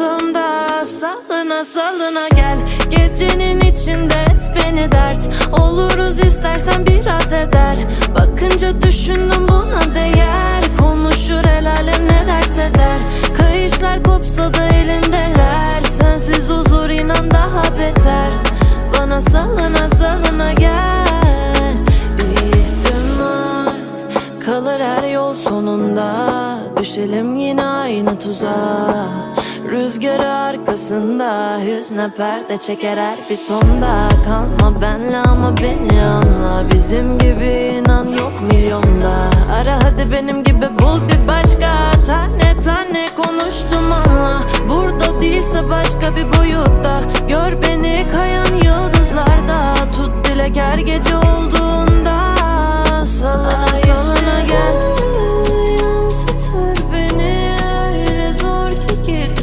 koltuğumda Salına salına gel. Gecenin içinde et beni dert. Oluruz istersen biraz eder. Bakınca düşündüm buna değer. Konuşur el alem ne derse der. Kayışlar kopsa da elindeler. Sensiz huzur inan daha beter. Bana salına salına gel. Bir ihtimal Kalır her yol sonunda. Düşelim yine aynı tuzağa Rüzgarı arkasında hüzne perde çeker her bir tonda. Kalma benle ama beni anla Bizim gibi inan yok milyonda. Ara hadi benim gibi bul bir başka Tane tane konuştum anla. Burada değilse başka bir boyutta Gör beni kayan yıldızlarda. Tut dilek her gece o